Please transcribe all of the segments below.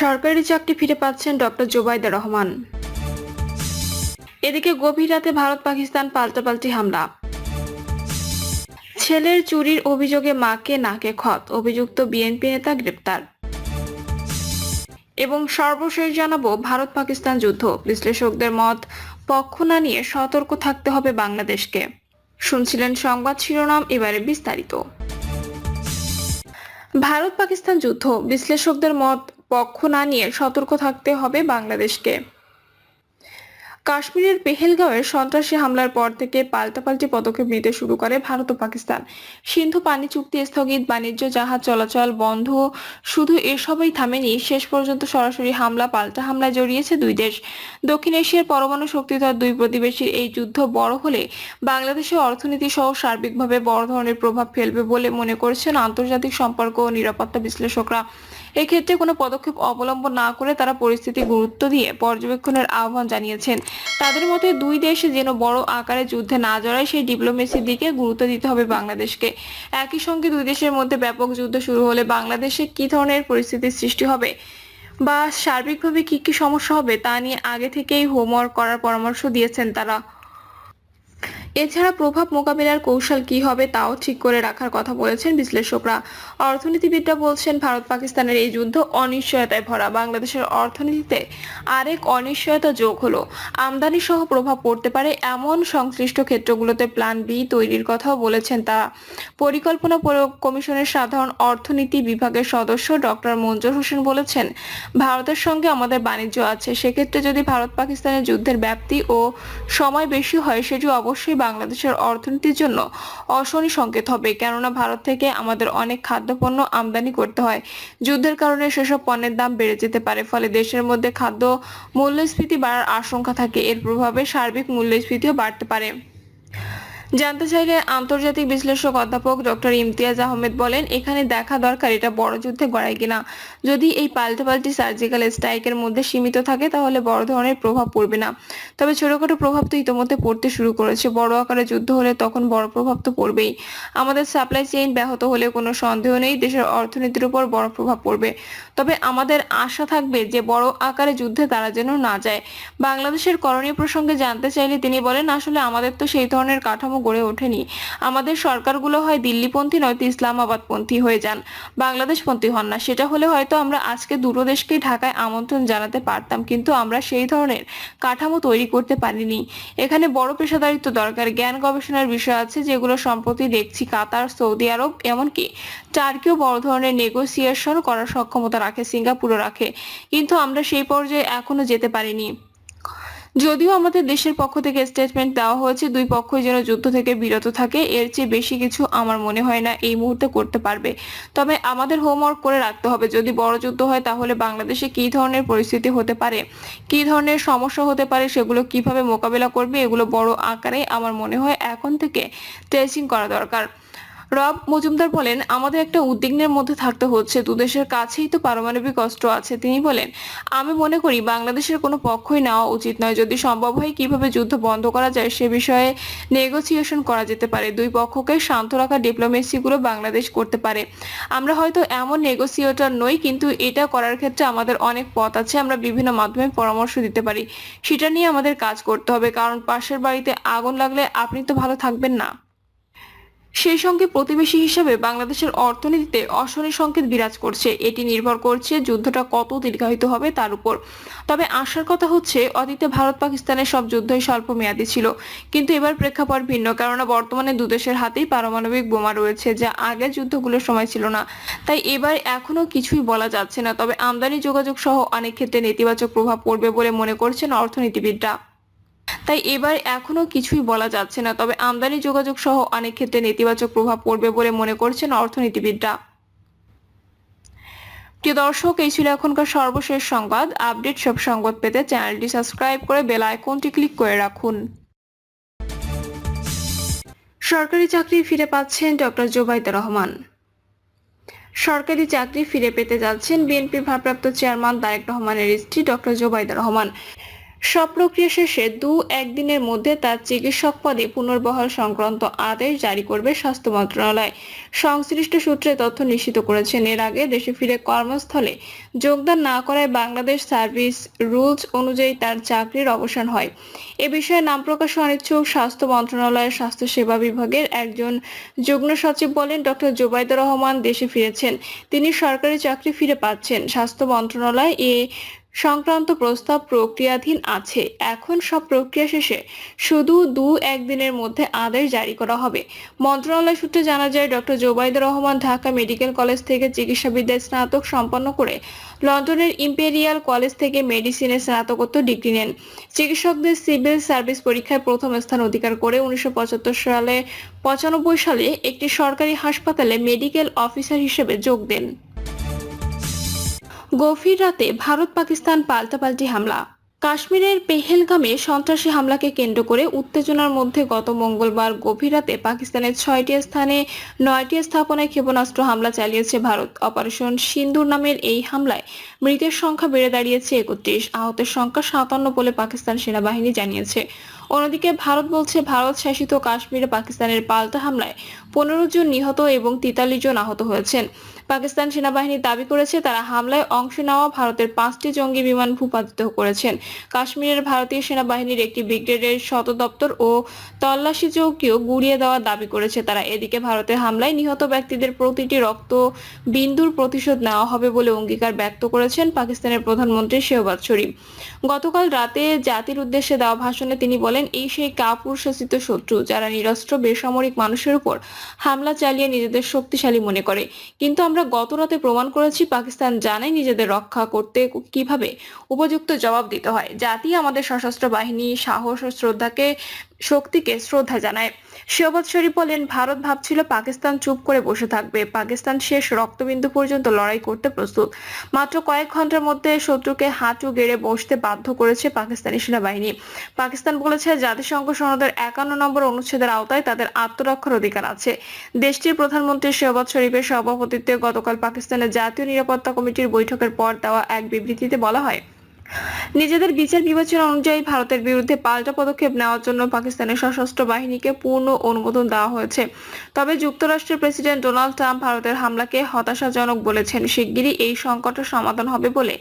সরকারি চাকরি ফিরে পাচ্ছেন ডক্টর জোবাইদা রহমান। এদিকে গভীর রাতে ভারত পাকিস্তান পাল্টাপাল্টি হামলা। ছেলের চুরির অভিযোগে মাকে নাকে খত, অভিযুক্ত বিএনপি নেতা গ্রেপ্তার। এবং সর্বশেষ জানাব ভারত পাকিস্তান যুদ্ধ। বিশ্লেষকদের মত, পক্ষ না নিয়ে সতর্ক থাকতে হবে বাংলাদেশকে। শুনছিলেন সংবাদ শিরোনাম, এবারে বিস্তারিত। ভারত পাকিস্তান যুদ্ধ বিশ্লেষকদের মত পক্ষ না নিয়ে সতর্ক থাকতে হবে বাংলাদেশকে। কাশ্মীরের পেহেলগাঁওয়ের সন্ত্রাসী হামলার পর থেকে পাল্টাপাল্টি পদক্ষেপ নিতে শুরু করে ভারত ও পাকিস্তান। সিন্ধু পানি চুক্তি স্থগিত, বাণিজ্য, জাহাজ চলাচল বন্ধ, শুধু এসবই থামেনি, শেষ পর্যন্ত সরাসরি হামলা, পাল্টা হামলায় জড়িয়েছে দুই দেশ। দক্ষিণ এশিয়ার পরমাণু শক্তিধর দুই প্রতিবেশীর এই যুদ্ধ বড় হলে বাংলাদেশের অর্থনীতি সহ সার্বিকভাবে বড় ধরনের প্রভাব ফেলবে বলে মনে করছেন আন্তর্জাতিক সম্পর্ক ও নিরাপত্তা বিশ্লেষকরা। এক্ষেত্রে কোনো পদক্ষেপ অবলম্বন না করে তারা পরিস্থিতি গুরুত্ব দিয়ে পর্যবেক্ষণের আহ্বান জানিয়েছেন। তাদের মতে দুই দেশে যেন বড় আকারে যুদ্ধে না জড়ায়, সেই ডিপ্লোমেসির দিকে গুরুত্ব দিতে হবে বাংলাদেশকে। একই সঙ্গে দুই দেশের মধ্যে ব্যাপক যুদ্ধ শুরু হলে বাংলাদেশে কি ধরনের পরিস্থিতির সৃষ্টি হবে বা সার্বিকভাবে কি কি সমস্যা হবে তা নিয়ে আগে থেকেই হোমওয়ার্ক করার পরামর্শ দিয়েছেন তারা। এছাড়া প্রভাব মোকাবিলার কৌশল কি হবে তাও ঠিক করে রাখার কথা বলেছেন বিশ্লেষকরা। অর্থনীতিবিদরা বলছেন, ভারত পাকিস্তানের এই যুদ্ধ অনিশ্চয়তায় ভরা। বাংলাদেশের অর্থনীতিতে আরেক অনিশ্চয়তা যোগ হলো। আমদানি সহ প্রভাব পড়তে পারে এমন সংশ্লিষ্ট ক্ষেত্রগুলোতে প্ল্যান বি তৈরির কথাও বলেছেন তারা। পরিকল্পনা কমিশনের সাধারণ অর্থনীতি বিভাগের সদস্য ডক্টর মঞ্জুর হোসেন বলেছেন, ভারতের সঙ্গে আমাদের বাণিজ্য আছে। সেক্ষেত্রে যদি ভারত পাকিস্তানের যুদ্ধের ব্যাপ্তি ও সময় বেশি হয়, সেটি অবশ্যই বাংলাদেশের অর্থনীতির জন্য অশনি সংকেত হবে। কেননা ভারত থেকে আমাদের অনেক খাদ্যপণ্য আমদানি করতে হয়। যুদ্ধের কারণে সেসব পণ্যের দাম বেড়ে যেতে পারে, ফলে দেশের মধ্যে খাদ্য মূল্যস্ফীতি বাড়ার আশঙ্কা থাকে। এর প্রভাবে সার্বিক মূল্যস্ফীতিও বাড়তে পারে। জানতে চাইলে আন্তর্জাতিক বিশ্লেষক অধ্যাপক ডক্টর ইমতিয়াজ আহমেদ বলেন, এখানে দেখা দরকার এটা বড় যুদ্ধে গড়ায় কিনা। যদি এই পাল্টাপাল্টি সার্জিক্যাল স্ট্রাইকের মধ্যে সীমিত থাকে, তাহলে বড় ধরনের প্রভাব পড়বে না। তবে ছোটখাটো প্রভাব তো ইতোমধ্যে পড়তে শুরু করেছে। বড় আকারে যুদ্ধ হলে তখন বড় প্রভাব তো পড়বেই। আমাদের সাপ্লাই চেইন ব্যাহত হলে কোনো সন্দেহ নেই, দেশের অর্থনীতির উপর বড় প্রভাব পড়বে। তবে আমাদের আশা থাকবে যে বড় আকারে যুদ্ধে তারা যেন না যায়। বাংলাদেশের করণীয় প্রসঙ্গে জানতে চাইলে তিনি বলেন, আসলে আমাদের তো সেই ধরনের কাঠামো গড়ে ওঠেনি। আমাদের সরকারগুলো হয় দিল্লিপন্থী, নয়তো ইসলামাবাদপন্থী হয়ে যান। বাংলাদেশপন্থী হন না। সেটা হলে হয়তো আমরা আজকে দুটো দেশকেই ঢাকায় আমন্ত্রণ জানাতে পারতাম, কিন্তু আমরা সেই ধরনের কাঠামো তৈরি করতে পারিনি। এখানে বড় পেশাদারিত্ব দরকার। জ্ঞান গবেষণার বিষয় আছে যেগুলো সম্প্রতি দেখছি। কাতার, সৌদি আরব, এমনকি টার্কিও বড় ধরনের নেগোসিয়েশন করার সক্ষমতা রাখে, সিঙ্গাপুরও রাখে। কিন্তু আমরা সেই পর্যায়ে এখনও যেতে পারিনি। যদিও আমাদের দেশের পক্ষ থেকে স্টেটমেন্ট দেওয়া হয়েছে, দুই পক্ষই যেন যুদ্ধ থেকে বিরত থাকে, এর চেয়ে বেশি কিছু আমার মনে হয় না এই মুহূর্তে করতে পারবে। তবে আমাদের হোমওয়ার্ক করে রাখতে হবে, যদি বড় যুদ্ধ হয় তাহলে বাংলাদেশে কী ধরনের পরিস্থিতি হতে পারে, কী ধরনের সমস্যা হতে পারে, সেগুলো কীভাবে মোকাবেলা করবে, এগুলো বড় আকারে আমার মনে হয় এখন থেকে ট্রেসিং করা দরকার। রব মজুমদার বলেন, আমাদের একটা উদ্বিগ্নের মধ্যে থাকতে হচ্ছে। দুদেশের কাছেই তো পারমাণবিক অস্ত্র আছে। তিনি বলেন, আমি মনে করি বাংলাদেশের কোনো পক্ষই নেওয়া উচিত নয়। যদি সম্ভব হয় কীভাবে যুদ্ধ বন্ধ করা যায় সে বিষয়ে নেগোসিয়েশন করা যেতে পারে। দুই পক্ষকে শান্ত রাখা ডিপ্লোমেসিগুলো বাংলাদেশ করতে পারে। আমরা হয়তো এমন নেগোসিয়েটর নই, কিন্তু এটা করার ক্ষেত্রে আমাদের অনেক পথ আছে। আমরা বিভিন্ন মাধ্যমে পরামর্শ দিতে পারি। সেটা নিয়ে আমাদের কাজ করতে হবে। কারণ পাশের বাড়িতে আগুন লাগলে আপনি তো ভালো থাকবেন না। সেই সঙ্গে প্রতিবেশী হিসেবে বাংলাদেশের অর্থনীতিতে অশনি সংকেত বিরাজ করছে। এটি নির্ভর করছে যুদ্ধটা কত দীর্ঘায়িত হবে তার উপর। তবে আশার কথা হচ্ছে, অতীতে ভারত পাকিস্তানের সব যুদ্ধই স্বল্প মেয়াদী ছিল। কিন্তু এবার প্রেক্ষাপট ভিন্ন, কেননা বর্তমানে দুদেশের হাতেই পারমাণবিক বোমা রয়েছে, যা আগের যুদ্ধগুলোর সময় ছিল না। তাই এবার এখনও কিছুই বলা যাচ্ছে না, তবে আমদানি যোগাযোগ সহ অনেক ক্ষেত্রে নেতিবাচক প্রভাব পড়বে বলে মনে করছেন অর্থনীতিবিদরা। তাই এবার এখনও কিছুই বলা যাচ্ছে না। তবে আমদানি যোগাযোগ সহ অনেক ক্ষেত্রে নেতিবাচক প্রভাব পড়বে বলে মনে করছেন অর্থনীতিবিদরা। প্রিয় দর্শক, এই ছিল এখনকার সর্বশেষ সংবাদ। আপডেট সব সংবাদ পেতে চ্যানেলটি সাবস্ক্রাইব করে বেল আইকনটি ক্লিক করে রাখুন। সরকারি চাকরি ফিরে পাচ্ছেন ডক্টর জোবাইদা রহমান। সরকারি চাকরি ফিরে পেতে যাচ্ছেন বিএনপির ভারপ্রাপ্ত চেয়ারম্যান তারেক রহমানের স্ত্রী ডক্টর জোবাইদা রহমান। সব প্রক্রিয়া শেষে দু একদিনের মধ্যে তার চিকিৎসক পদে পুনর্বহাল সংক্রান্ত আদেশ জারি করবে স্বাস্থ্য মন্ত্রণালয়। সংশ্লিষ্ট সূত্রে তথ্য নিশ্চিত করেছেন, এর আগে দেশে ফিরে কর্মস্থলে যোগদান না করায় বাংলাদেশ সার্ভিস রুলস অনুযায়ী তার চাকরির অবসান হয়। এ বিষয়ে নাম প্রকাশে অনিচ্ছুক স্বাস্থ্য মন্ত্রণালয়ের স্বাস্থ্য সেবা বিভাগের একজন যুগ্ম সচিব বলেন, ডক্টর জোবাইদুর রহমান দেশে ফিরেছেন। তিনি সরকারি চাকরি ফিরে পাচ্ছেন। স্বাস্থ্য মন্ত্রণালয় এ সংক্রান্ত প্রস্তাব প্রক্রিয়াধীন আছে। এখন সব প্রক্রিয়া শেষে শুধু দু একদিনের মধ্যে আদেশ জারি করা হবে। মন্ত্রণালয় সূত্রে জানা যায় doctor Zobaidur Rahman Dhaka medical college থেকে চিকিৎসাবিদ্যায় স্নাতক সম্পন্ন করে লন্ডনের ইম্পেরিয়াল কলেজ থেকে মেডিসিনে স্নাতকোত্তর ডিগ্রি নেন। চিকিৎসকদের সিভিল সার্ভিস পরীক্ষায় প্রথম স্থান অধিকার করে উনিশশো পঁচাত্তর সালে পঁচানব্বই সালে একটি সরকারি হাসপাতালে মেডিকেল অফিসার হিসেবে যোগ দেন। গভীর রাতে ভারত পাকিস্তান পাল্টাপাল্টি হামলা। কাশ্মীরের পেহেলগামে সন্ত্রাসী হামলাকে কেন্দ্র করে উত্তেজনার মধ্যে গত মঙ্গলবার গভীর রাতে পাকিস্তানের ছয়টি স্থানে নয়টি স্থাপনায় ক্ষেপণাস্ত্র হামলা চালিয়েছে ভারত। অপারেশন সিন্দুর নামের এই হামলায় মৃতের সংখ্যা বেড়ে দাঁড়িয়েছে একত্রিশ, আহতের সংখ্যা সাতান্ন বলে পাকিস্তান সেনাবাহিনী জানিয়েছে। অন্যদিকে ভারত বলছে, ভারত শাসিত কাশ্মীরে পাকিস্তানের পাল্টা হামলায় পনেরো জন নিহত এবং তেতাল্লিশ জন আহত হয়েছেন। পাকিস্তান সেনাবাহিনী দাবি করেছে তারা হামলায় অংশ নেওয়া ভারতের পাঁচটি জঙ্গি বিমান ভূপাতিত করেছেন। কাশ্মীরের ভারতীয় সেনাবাহিনীর একটি ব্রিগেডের সদর দপ্তর ও তল্লাশি চৌকিও গুড়িয়ে দেওয়ার দাবি করেছে। তারা এদিকে ভারতের হামলায় নিহত ব্যক্তিদের প্রতিটি রক্ত বিন্দুর প্রতিশোধ নেওয়া হবে বলে অঙ্গীকার ব্যক্ত করেছেন পাকিস্তানের প্রধানমন্ত্রী শেহবাজ শরীফ। গতকাল রাতে জাতির উদ্দেশ্যে দেওয়া ভাষণে তিনি বলেন, এই সেই কাপুর শাসিত শত্রু যারা নিরস্ত্র, বেসামরিক মানুষের উপর হামলা চালিয়ে নিজেদের শক্তিশালী মনে করে। কিন্তু আমরা গত রাতে প্রমাণ করেছি পাকিস্তান জানে নিজেদের রক্ষা করতে কীভাবে উপযুক্ত জবাব দিতে হয়। জাতি আমাদের সশস্ত্র বাহিনী, সাহস ও শ্রদ্ধাকে শক্তিকে শ্রদ্ধা জানায়। শেহবাজ শরীফ বলেন, ভারত ভাবছিল পাকিস্তান চুপ করে বসে থাকবে। পাকিস্তান শেষ রক্তবিন্দু পর্যন্ত লড়াই করতে প্রস্তুত। মাত্র কয়েক ঘণ্টার মধ্যে শত্রুকে হাঁটু গেড়ে বসতে বাধ্য করেছে পাকিস্তানি সেনাবাহিনী। পাকিস্তান বলেছে, জাতিসংঘ সনদের একান্ন নম্বর অনুচ্ছেদের আওতায় তাদের আত্মরক্ষার অধিকার আছে। দেশটির প্রধানমন্ত্রী শেহবাজ শরীফের সভাপতিত্বে গতকাল পাকিস্তানের জাতীয় নিরাপত্তা কমিটির বৈঠকের পর দেওয়া এক বিবৃতিতে বলা হয় নিজেদের বিচার বিবেচনা অনুযায়ী ভারতের বিরুদ্ধে পাল্টা পদক্ষেপ নেওয়ার জন্য পাকিস্তানের সশস্ত্র বাহিনীকে পূর্ণ অনুমোদন দেওয়া হয়েছে। তবে যুক্তরাষ্ট্রের প্রেসিডেন্ট ডোনাল্ড ট্রাম্প ভারতের হামলাকে হতাশাজনক বলেছেন। শিগগিরই এই সংকটের সমাধান হবে বলে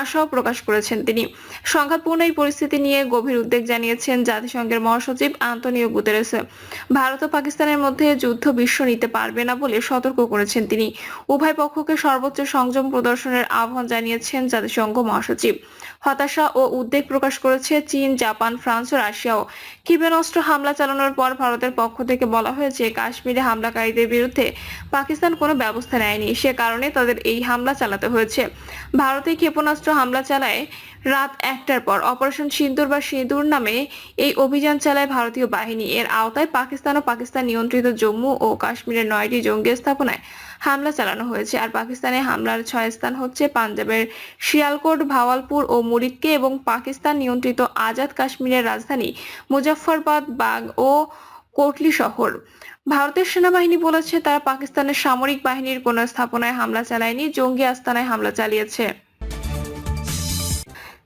আশাও প্রকাশ করেছেন তিনি। সংঘাতপূর্ণ এই পরিস্থিতি নিয়ে গভীর উদ্বেগ জানিয়েছেন জাতিসংঘের মহাসচিব আন্তনিও গুতেরেস। ভারত ও পাকিস্তানের মধ্যে যুদ্ধ বিশ্ব নিতে পারবে না বলে সতর্ক করেছেন তিনি। উভয় পক্ষকে সর্বোচ্চ সংযম প্রদর্শনের আহ্বান জানিয়েছেন জাতিসংঘ মহাসচিব। হতাশা ও উদ্বেগ প্রকাশ করেছে চীন, জাপান, ফ্রান্স ও রাশিয়াও। ক্ষেপণাস্ত্র হামলা চালানোর পর ভারতের পক্ষ থেকে বলা হয়েছে, কাশ্মীরে হামলাকারীদের বিরুদ্ধে পাকিস্তান কোনো ব্যবস্থা নেয়নি। সে কারণে তাদের এই হামলা চালাতে হয়েছে। ভারতে ক্ষেপণাস্ত্র হামলা চালায় রাত একটার পর। অপারেশন সিন্দুর বা সিঁদুর নামে এই অভিযান চালায় ভারতীয় বাহিনী। এর আওতায় পাকিস্তান ও পাকিস্তান নিয়ন্ত্রিত জম্মু ও কাশ্মীরের নয়টি জঙ্গি স্থাপনায় হামলা চালানো হয়েছে। আর পাকিস্তানে হামলার ছয় স্থান হচ্ছে পাঞ্জাবের শিয়ালকোট, ভাওয়ালপুর ও মুরিদকে এবং পাকিস্তান নিয়ন্ত্রিত আজাদ কাশ্মীরের রাজধানী মুজাফফরবাদ বাগ ও কোটলি শহর। ভারতের সেনাবাহিনী বলেছে, তারা পাকিস্তানের সামরিক বাহিনীর কোনো স্থাপনায় হামলা চালায়নি, জঙ্গি আস্তানায় হামলা চালিয়েছে।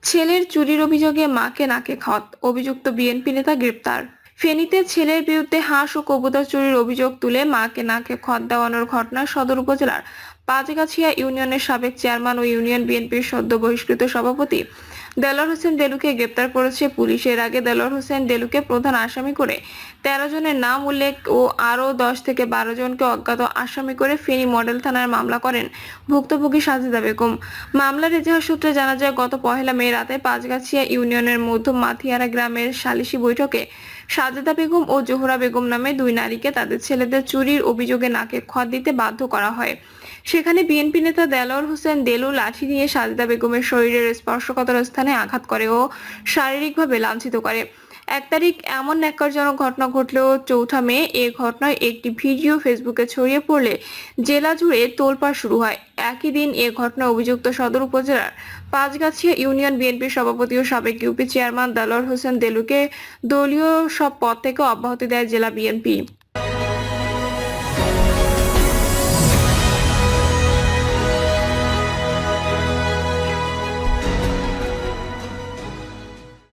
ছেলের চুরির অভিযোগে মাকে নাকে খত অভিযুক্ত বিএনপি নেতা গ্রেপ্তার। ফেনীতে ছেলের বিরুদ্ধে হাঁস ও কবুতর চুরির অভিযোগ তুলে মাকে নাকে খত দেওয়ানোর ঘটনায় সদর উপজেলার পাঁচগাছিয়া ইউনিয়নের সাবেক চেয়ারম্যান ও ইউনিয়ন বিএনপির সদ্য বহিষ্কৃত সভাপতি। দেলোয়ার হোসেন দেলুকে গ্রেপ্তার করেছে পুলিশ। এর আগে দেলোয়ার হোসেন দেলুকে প্রধান আসামি করে তেরো জনের নাম উল্লেখ ও আরও দশ থেকে বারো জনকে অজ্ঞাত আসামি করে ফেনী মডেল থানায় মামলা করেন ভুক্তভোগী সাজিদা বেগম। মামলার ইতিহাস সূত্রে জানা যায়, গত পহেলা মে রাতে পাঁচগাছিয়া ইউনিয়নের মধ্য মাথিয়ারা গ্রামের সালিশি বৈঠকে সাজেদা বেগম ও জোহরা বেগম নামে দুই নারীকে তাদের ছেলেদের চুরির অভিযোগে নাকে খত দিতে বাধ্য করা হয়। সেখানে বিএনপি নেতা দেলোয়ার হোসেন দেলু লাঠি নিয়ে সাজেদা বেগমের শরীরের স্পর্শকাতর স্থানে আঘাত করে ও শারীরিকভাবে লাঞ্ছিত করে। এক তারিখ এমন ন্যাক্কারজনক ঘটনা ঘটলেও চৌঠা মে এ ঘটনায় একটি ভিডিও ফেসবুকে ছড়িয়ে পড়লে জেলা জুড়ে তোলপাড় শুরু হয়। একই দিন এ ঘটনা অভিযুক্ত সদর উপজেলার পাঁচগাছিয়া ইউনিয়ন বিএনপির সভাপতি ও সাবেক ইউপি চেয়ারম্যান দেলোয়ার হোসেন দেলুকে দলীয় সব পদ থেকে অব্যাহতি দেয় জেলা বিএনপি।